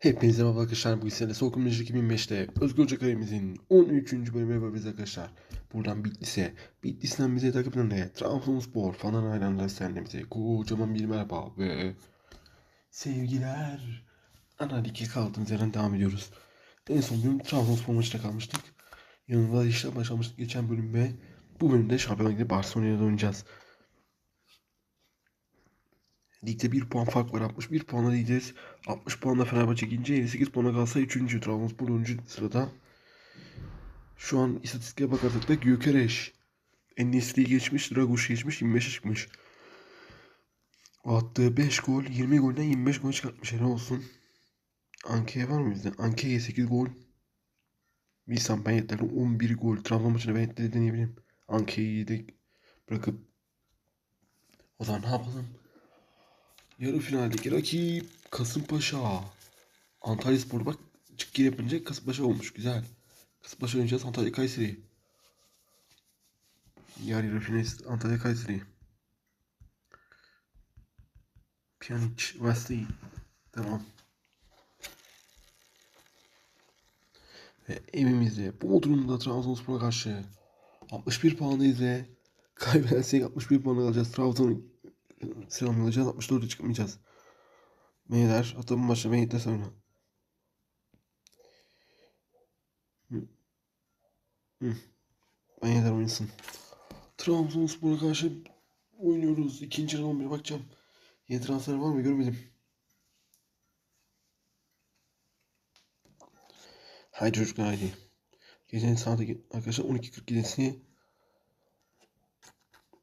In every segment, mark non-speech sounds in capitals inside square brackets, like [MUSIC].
Hepinize merhaba arkadaşlar. Bu sene Meclis 2005'te Özgür Hoca Kalemizin 13. bölümü yapabiliriz arkadaşlar. Buradan Bitlis'e, Bitlis'ten bize takip eden Trabzonspor falan hayranlar sendemize kocaman bir merhaba ve sevgiler. Ana lige kaldığımız yerden devam ediyoruz. En son bölüm Trabzonspor maçında kalmıştık. Yanında işte başlamıştık geçen bölüm ve bu bölümde Şampiyonlar Ligi Barcelona'da oynayacağız. Ligde 1 puan fark var. 61 puanla lideriz. 60 puanla Fenerbahçe ikinci. 58 puana kalsa 3. Trabzonspor 10. sırada. Şu an istatistiğe bakarsak da Gökereş. Enesli'yi geçmiş. Draguş geçmiş. 25'e çıkmış. Attığı 5 gol. 20 golden 25 gol çıkartmış. Ne olsun. Anke'ye var mı bizde? Anke'ye 8 gol. Bilsem ben yeterli 11 gol. Trabzon maçında ben yeterli deneyebilirim. Anke'yi de bırakıp o zaman ne yapalım? Yarı finaldeki rakip Kasımpaşa. Antalya Spor bak çık geri yapınca Kasımpaşa olmuş. Güzel. Kasımpaşa oynayacağız Antalya Kayseri. Yarı yarı finalist Antalya Kayseri. Pjanic, Wesley. Tamam. Ve evimizde Bodrum'da Trabzonspor'a karşı 61 puandayız ve kaybedersek 61 puan alacağız. Trabzon selamlayacağız. 64'e çıkmayacağız. Meyler atımın başı Meyit'te sonra. Hı. Hı. Meyler oynasın. Trabzonspor'a karşı oynuyoruz. İkinci yarı 11'e bakacağım. Yeni transfer var mı görmedim. Haydi çocuklar haydi. Gecenin saati arkadaşlar 12.47'sini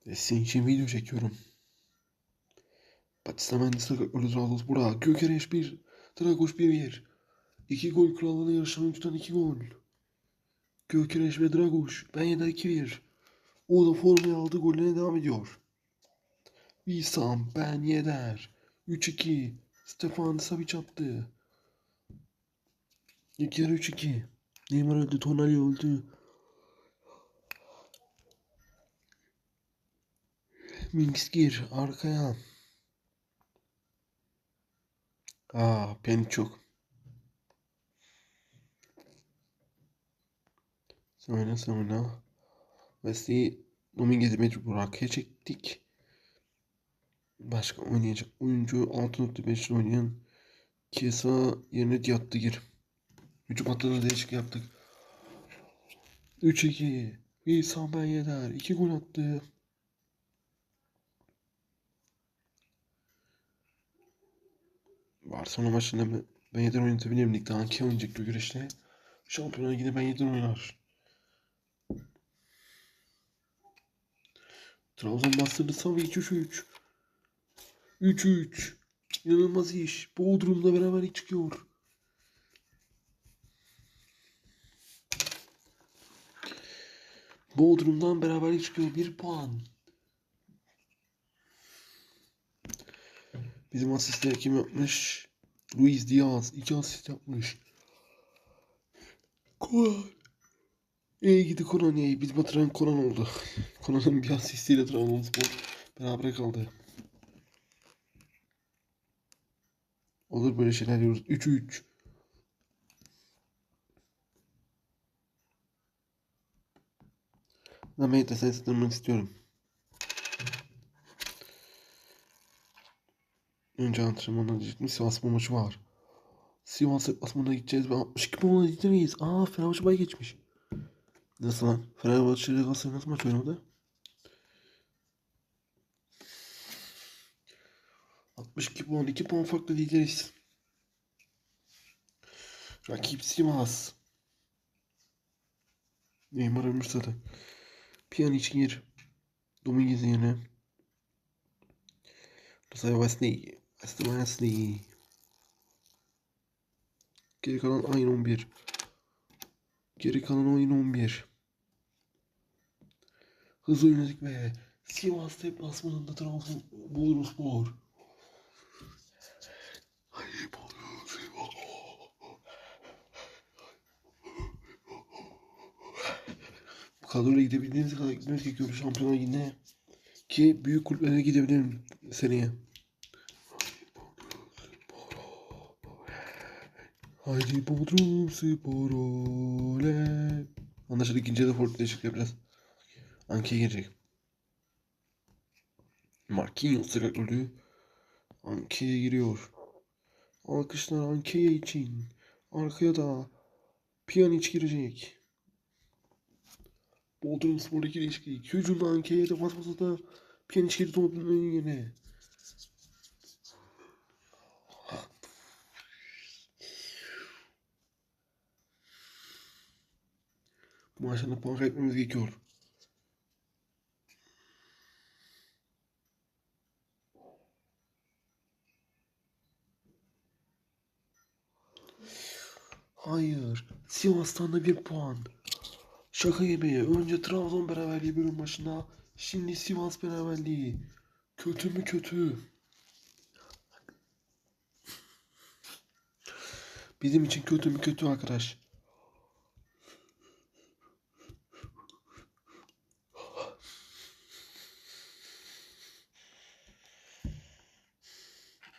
ve sizin için video çekiyorum. Batista Mendes sakatladı Trabzonspor'a. Gökereş 1, Dragoş 1 1. 2 gol kralına yarışan tutan 2 gol. Gökereş ve Dragoş. Ben yeder 2 1. O da formaya aldı golüne devam ediyor. Wissam, Ben Yedder. 3-2. Stefan Savic attı. İlk yarı 3-2. Neymar öldü, Tonali öldü. Minks arkaya. Aa, beni çok. Sonra sonra Wesley Dominguez'i mecbur arkaya çektik. Başka oynayacak oyuncu 6.5 oynayan Kesa yerine Diattı gir. Hücum hattında değişik yaptık. 3-2. İhsan Ben Yeder. 2 gol attı. Barcelona maçında ben, Yeder oynatabilirim. Ligde Anke oynayacak bir güreşte. Şampiyona yine Ben Yeder oynar. Trabzon bastırdı Savic 3-3. 3-3. İnanılmaz iş. Bodrum'da beraberlik çıkıyor. Bodrum'dan beraberlik çıkıyor. Bir puan. Bizim asistleri kim yapmış? Luis Diaz. iki asist yapmış. Koran. İyi gidi Koran iyi. Biz batıran Koran oldu. [LAUGHS] Koran'ın bir asistiyle Trabzonspor beraber kaldı. Olur böyle şeyler diyoruz. 3-3. Nameyi de seslenmek istiyorum. Önce antrenmana gidecektim. Sivas maçı var. Sivas deplasmanına gideceğiz ve 62 puanla gidemeyiz. Aa Fenerbahçe bay geçmiş. Nasıl lan? Fenerbahçe ile Galatasaray nasıl maç oynadı? 62 puan, 2 puan farklı lideriz. Rakip Sivas. Neymar zaten. Pjanic gir. Dominguez'in yerine. Rosaya Wesley. Wesley Wesley. Geri kalan aynı 11. Geri kalan oyun 11. Hızlı oynadık ve Sivas deplasmanında Trabzon Bodrumspor. Bu kadroyla gidebildiğiniz kadar gitmeniz gerekiyor Şampiyonlar Ligi'ne. Ki büyük kulüplere gidebilirim seneye. Haydi Bodrum Spor oley. Anlaşıldı ikinciye de forvet değişiklik yapacağız. Anke'ye girecek. Marquinhos tekrar golü. Anke'ye giriyor. Alkışlar Anke'ye için. Arkaya da Pjanic girecek. Bodrum Spor'daki değişiklik. Hücumda Anke'ye de basmasa da Pjanic girdi topun yerine. Da puan kaybetmemiz gerekiyor. Hayır. Sivas'tan da bir puan. Şaka yemeği. Önce Trabzon beraberliği bölüm başına. Şimdi Sivas beraberliği. Kötü mü kötü? Bizim için kötü mü kötü arkadaş?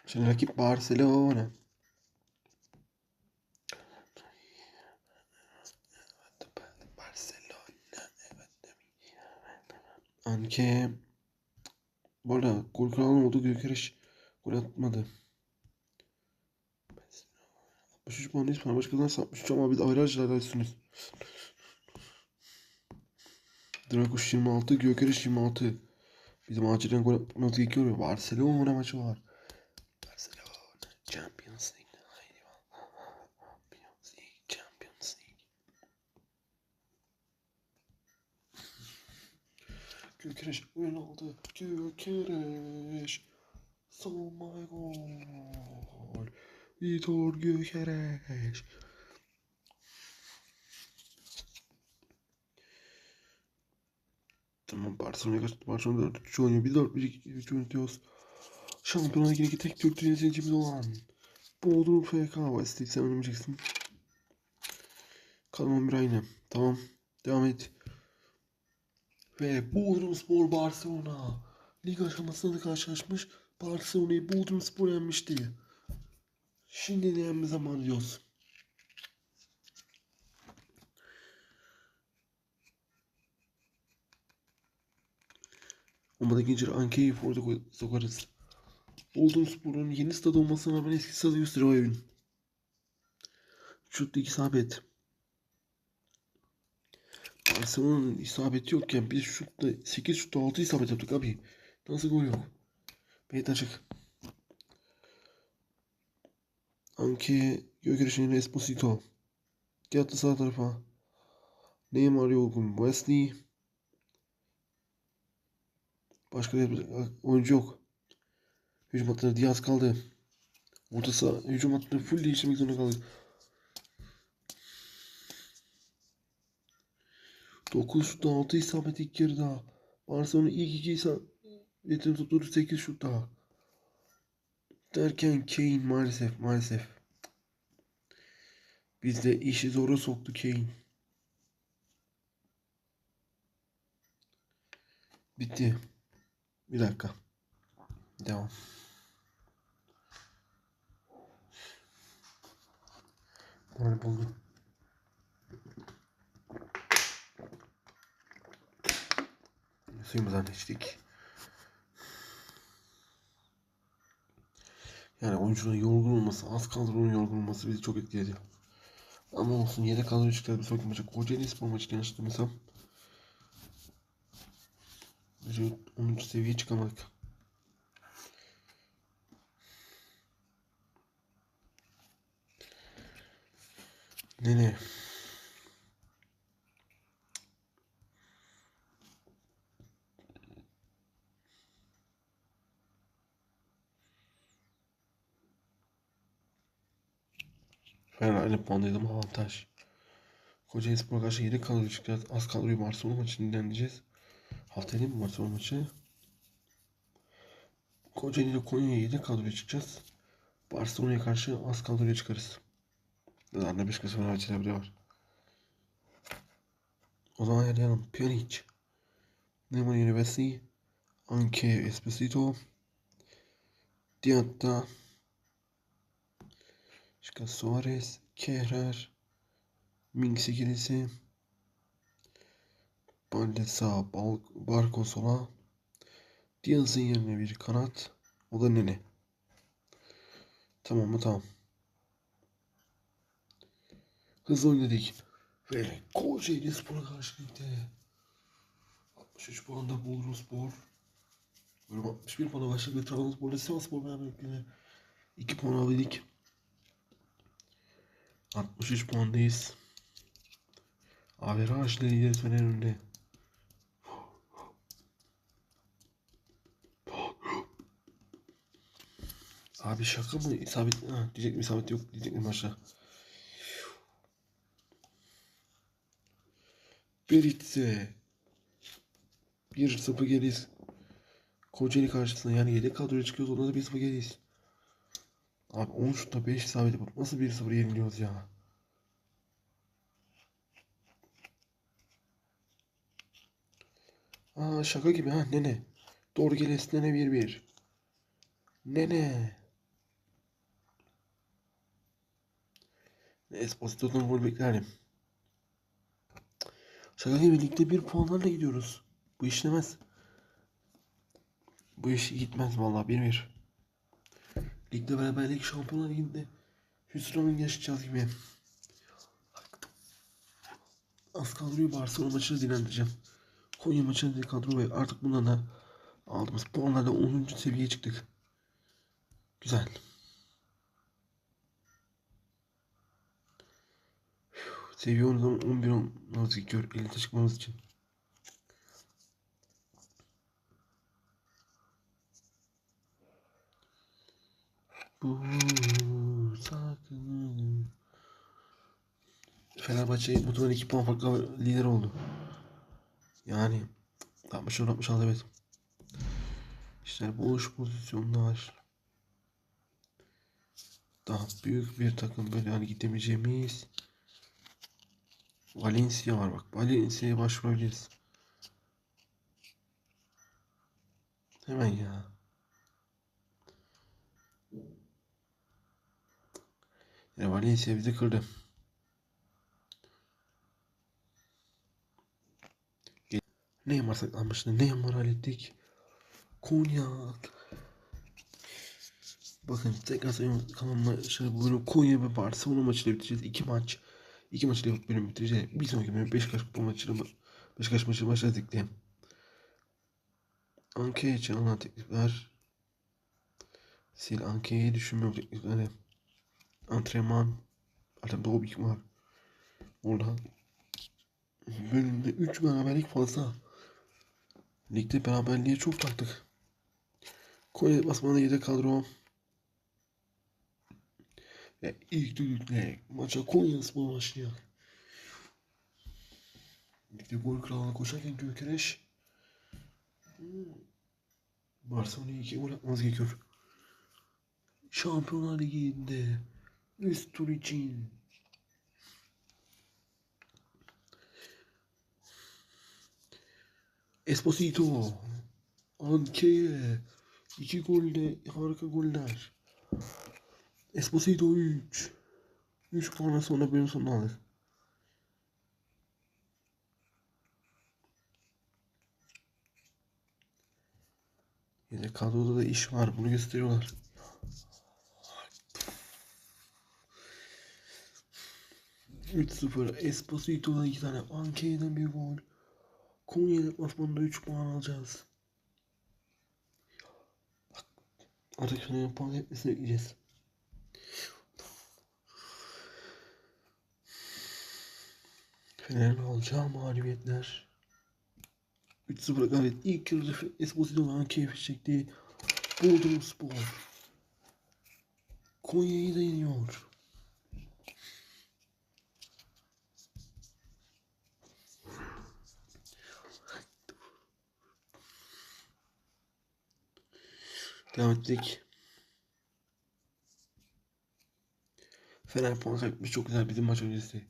Şimdi rakip Barcelona. Anke. Bu arada gol kralı oldu Gökereş. Gol atmadı. 63 puanlıyız. Fenerbahçe kazanırsa 63 ama biz averajlarla üstünüz. Drakuş 26, Gökereş 26. Bizim acilen gol atmamız gerekiyor. Barcelona maçı var. Champions League. Haydi Champions League. Champions League. Gökereş oyun aldı. Gökereş. Savunmaya gol. Vitor Gökereş. Tamam Barcelona'ya kaçtı. Barcelona 4 3 oynuyor. Biz 4 1 3 yönetiyoruz. Şampiyonlar Ligi'ndeki tek Türk yöneticimiz olan Bodrum FK West sen oynamayacaksın. Kalın 11 aynı. Tamam. Devam et. Ve Bodrum Spor Barcelona. Lig aşamasında da karşılaşmış. Barcelona'yı Bodrum Spor yenmişti. Şimdi ne yenme zamanı diyoruz. Olmadı ikinci Anke'yi koy- sokarız. Bodrum Spor'un yeni stad olmasına rağmen eski stadı gösteriyor o evin. Şutlu isabet. Barcelona'nın isabeti yokken biz şutla 8 şutta 6 isabet yaptık abi. Nasıl gol yok? Beyt açık. Anke Gökereş'in Esposito. Yattı sağ tarafa. Neymar yorgun. Wesley. Başka bir oyuncu yok. Hücum hattında Diaz kaldı. Orta saha hücum hattını full değiştirmek zorunda kaldık. 9 şutta 6 isabet ilk yarıda. Barcelona ilk 2 isabetini tutturdu 8 şut daha. Derken Kane maalesef maalesef. Biz de işi zora soktu Kane. Bitti. Bir dakika. Devam. Moral buldum. Suyumuzdan içtik. Yani oyuncunun yorgun olması, az kadronun yorgun olması bizi çok etkiledi. Ama olsun yedek kadro çıktı bir sonraki maça. Kocaeli Spor maçı yanlış hatırlamıyorsam. Bence 10. seviyeye çıkamadık. Ne ne? Ben aynı puandaydım avantaj. Kocaeli Spor karşı yedek kadro çıkacağız. Az kadroyu Barcelona maçını dinleneceğiz. Haftaya değil mi Barcelona maçı? Kocaeli ile Konya'ya yedek kadroya çıkacağız. Barcelona'ya karşı az kadroya çıkarız. Zaten Beşiktaş Fenerbahçe'de biri var. O zaman ayarlayalım. Pjanic. Neymar University. Anke Esposito. Diatta. Başka Suarez. Kehrer. Minks ikilisi. Balde sağ, Barko sola. Diaz'ın yerine bir kanat. O da Nene. Tamam mı? Tamam. Hızlı oynadık. Ve Kocaeli Spor'a karşı ligde. 63 puanda Bodrum Spor. Bölüm 61 puana başladı ve Trabzonspor'la Sivasspor beraberlikle 2 puan alabildik. 63 puandayız. Averaj lideri Fener önünde. Abi şaka mı? İsabet, ha, diyecektim isabet yok diyecektim maçta. Beritse 1-0 geriyiz. Kocaeli karşısında yani yedek kadroya çıkıyoruz onda da 1-0 geriyiz. Abi 10 şutta 5 isabet yapıp nasıl 1-0 yeniliyoruz ya? Aa şaka gibi ha nene. Doğru gelesi nene 1-1. Nene. Esposito'dan gol beklerim. Şaka gibi ligde bir puanlarla gidiyoruz. Bu işlemez. Bu iş gitmez vallahi 1-1. Ligde beraberlik şampiyonlar liginde hüsranın yaşayacağız gibi. Az kadroyu Barcelona maçını dinlendireceğim. Konya maçını kadro ve artık bundan da aldığımız puanlarla 10. seviyeye çıktık. Güzel. Seviye 10'dan 11 olmamız gerekiyor. Elite çıkmamız için. Bu sakın. Fenerbahçe muhtemelen 2 puan farkla lider oldu. Yani 60 66 evet. İşte boş pozisyonlar. Daha büyük bir takım böyle hani gidemeyeceğimiz. Valencia var bak. Valencia'ya başvurabiliriz. Hemen ya. Yani Valencia bizi kırdı. Neymar saklanmıştı. Neymar hallettik. Konyak. Bakın tekrar sayıyorum kanalımda şöyle bu bölüm Konya ve Barcelona maçıyla bitireceğiz. İki maç. İki maçla yapıp bölüm bitireceğiz. Bir sonraki bölüm Beşiktaş bu maçıyla Beşiktaş maçı başladık diye. Anke için alınan teklifler. Sil Anke'yi düşünmüyorum teklifleri. Antrenman. Zaten Dobik var. Orada bölümde 3 beraberlik fazla. Ligde beraberliğe çok taktık. Konya basmanda yedek kadro. Ve ilk düdükle maça Konya Spor başlıyor. Ligde gol kralına koşarken Gökereş hmm, Barcelona'ya iki gol atmamız gerekiyor. Şampiyonlar Ligi'nde üst tur için Esposito Anke'ye iki golde harika goller. Esposito 3 3 puan sonra bölüm sonuna aldık. Yine kadroda da iş var. Bunu gösteriyorlar. Üç sıfır. Esposito'dan iki tane. Anke'den bir gol. Konya deplasmanında 3 puan alacağız. Artık Fener'in puan etmesini bekleyeceğiz. Fener'in alacağı mağlubiyetler. 3-0 galibiyet. İlk yarıda Esposito'dan keyif çekti. Bodrum Spor. Konya'yı da yeniyor. Devam ettik. Fener puan kaybetmiş. Çok güzel bizim maç öncesi.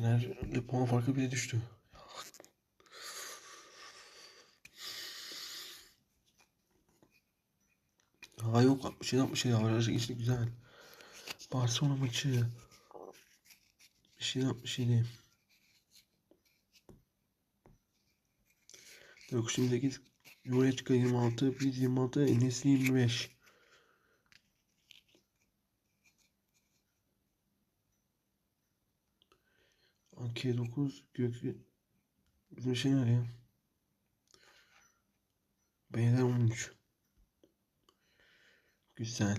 Fener'le puan farkı bile düştü. Ha yok 67 67 averajı geçti güzel. Barcelona maçı. Bir şey yapmış yine. Yok şimdi 8 Jurecka 26 biz 26 Enes 25 Anke 9 Gök Bizim şey ne ya? Beyler 13 Güzel.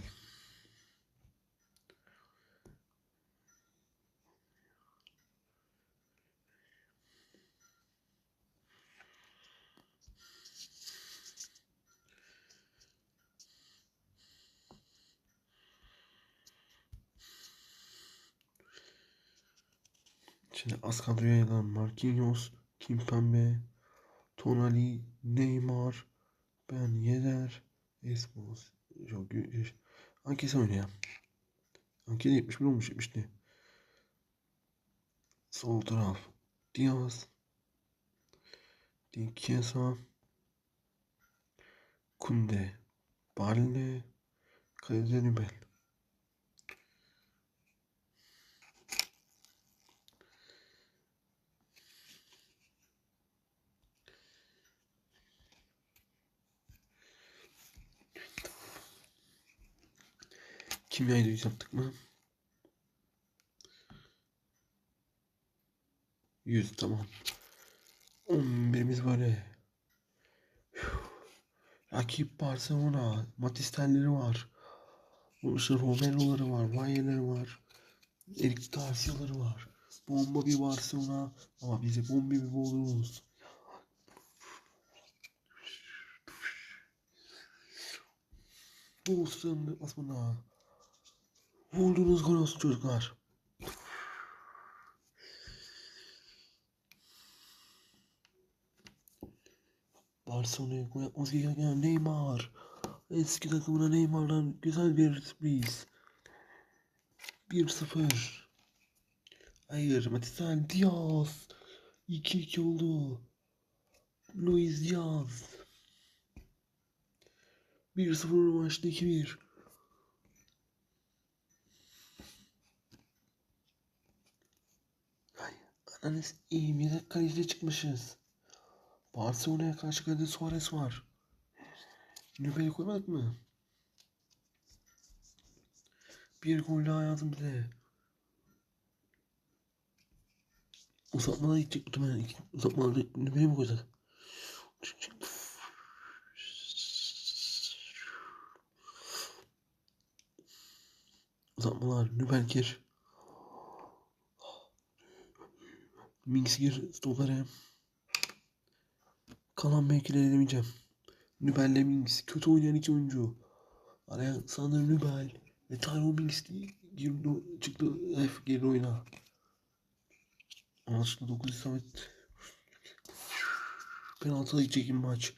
Şimdi az kadroya yayılan Marquinhos, Kimpembe, Tonali, Neymar, Ben Yedder, Espos, yok Hangisi oynuyor? Hangisi 71 olmuş 70'ti. Sol taraf Diaz, Di Chiesa, Kunde, Balde, Kalede Nübel. Kimyayı da yaptık mı? 100 tamam. 11'imiz böyle. Rakip Barcelona. Matistelleri var. İşte Romero'ları var. Vaye'leri var. Erik Garcia'ları var. Bomba bir Barcelona. Ama bize bomba bir buluruz. Bulsun deplasmana. Gol olsun çocuklar. Barcelona'ya gol yapması gereken Neymar. Eski takımına Neymar'dan güzel bir sürpriz. 1-0. Hayır, Matisal Diaz. 2-2 oldu. Luis Diaz. 1-0 maçta 2-1. Ananız iyi bir de kaleciyle çıkmışız. Barcelona'ya karşı kalede Suarez var. Nübel'i koymadık mı? Bir gol daha yazdım bize. Uzatmalara gidecek muhtemelen. Uzatmalarda Nübel'i mi koyacak? Uzatmalar. Nübel gir. Minks gir. Stoplara. Kalan mevkileri demeyeceğim. Nübel'le Minks. Kötü oynayan iki oyuncu. Sanırım Nübel. Ve Tyrone Minks girdi, çıktı. F geri oyna. Anlaşılan 9 isabet. Penaltıda gidecek maç.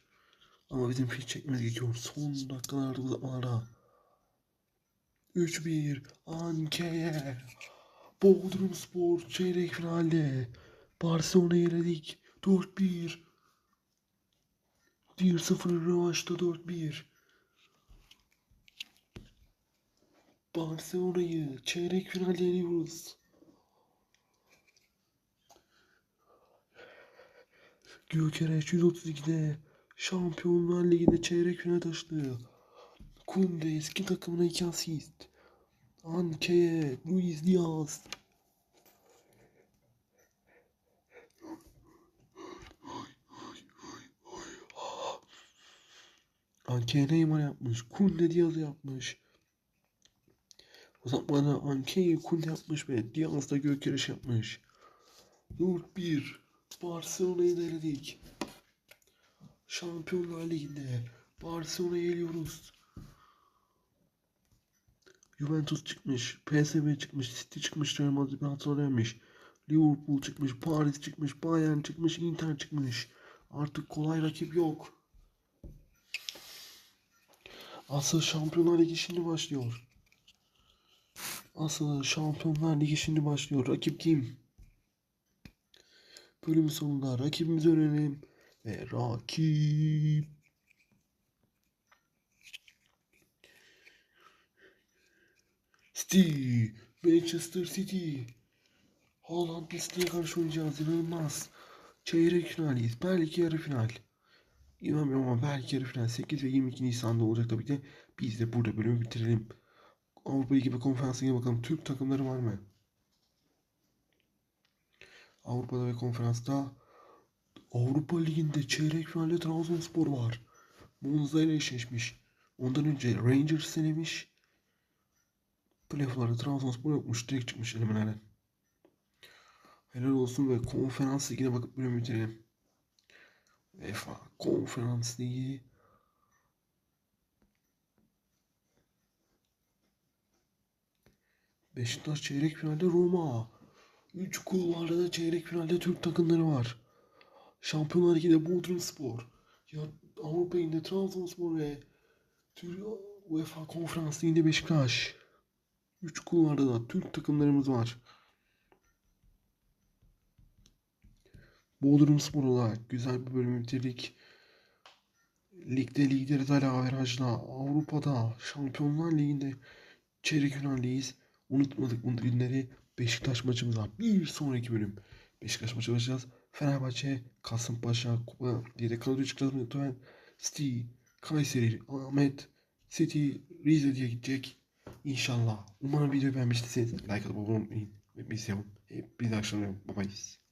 Ama bizim fiş çekmemiz gerekiyor. Son dakikalarda uzatmalarda. 3-1 Anke. Bodrum Spor çeyrek finalde. Barcelona'yı eledik. 4-1. 1-0 rövanşta 4-1. Barcelona'yı çeyrek finalde yeniyoruz. Gökereş 132'de Şampiyonlar Ligi'nde çeyrek final taşıdı. Kunde eski takımına 2 asist. Anke'ye Luis Diaz. Anke Neymar yapmış. Kunde Diaz yapmış. Uzatmada Anke'yi Kunde yapmış ve Diaz da Gökereş yapmış. 4-1 Barcelona'yı deledik. Şampiyonlar Ligi'nde Barcelona'ya geliyoruz. Juventus çıkmış, PSV çıkmış, City çıkmış, Real Madrid Galatasaray'mış. Liverpool çıkmış, Paris çıkmış, Bayern çıkmış, Inter çıkmış. Artık kolay rakip yok. Asıl Şampiyonlar Ligi şimdi başlıyor. Asıl Şampiyonlar Ligi şimdi başlıyor. Rakip kim? Bölüm sonunda rakibimizi öğrenelim. Ve rakip City. Manchester City. Haaland City'ye karşı oynayacağız. İnanılmaz. Çeyrek finaliyiz. Belki yarı final. İnanmıyorum ama belki yarı final. 8 ve 22 Nisan'da olacak tabii ki. Biz de burada bölümü bitirelim. Avrupa Ligi ve Konferans Ligi'ne bakalım. Türk takımları var mı? Avrupa'da ve konferansta Avrupa Ligi'nde çeyrek finalde Trabzonspor var. Monza ile eşleşmiş. Ondan önce Rangers denemiş. Playoff'larda Trabzonspor yokmuş. Direkt çıkmış elimelerden. Helal olsun ve konferans ligine bakıp bölümü bitirelim. UEFA Konferans Ligi Beşiktaş çeyrek finalde Roma. 3 kulvarda da çeyrek finalde Türk takımları var. Şampiyonlar Ligi'nde Bodrumspor. Ya Avrupa Ligi'nde Trabzonspor ve Tür UEFA Konferans Ligi'nde Beşiktaş. 3 kulvarda da Türk takımlarımız var. Bodrumspor olarak güzel bir bölümü bitirdik. Ligde lideriz hala averajla. Avrupa'da Şampiyonlar Ligi'nde çeyrek finaldeyiz. Unutmadık bu günleri. Beşiktaş maçımız var. Bir sonraki bölüm. Beşiktaş maçı başlayacağız. Fenerbahçe, Kasımpaşa, Kupa diye de kadroyu. Lütfen City, Kayseri, Ahmet, City, Rize diye gidecek. İnşallah. Umarım videoyu beğenmişsiniz. Like atıp abone olmayı. Ve biz yapın. Hep bir akşam. Bye bye.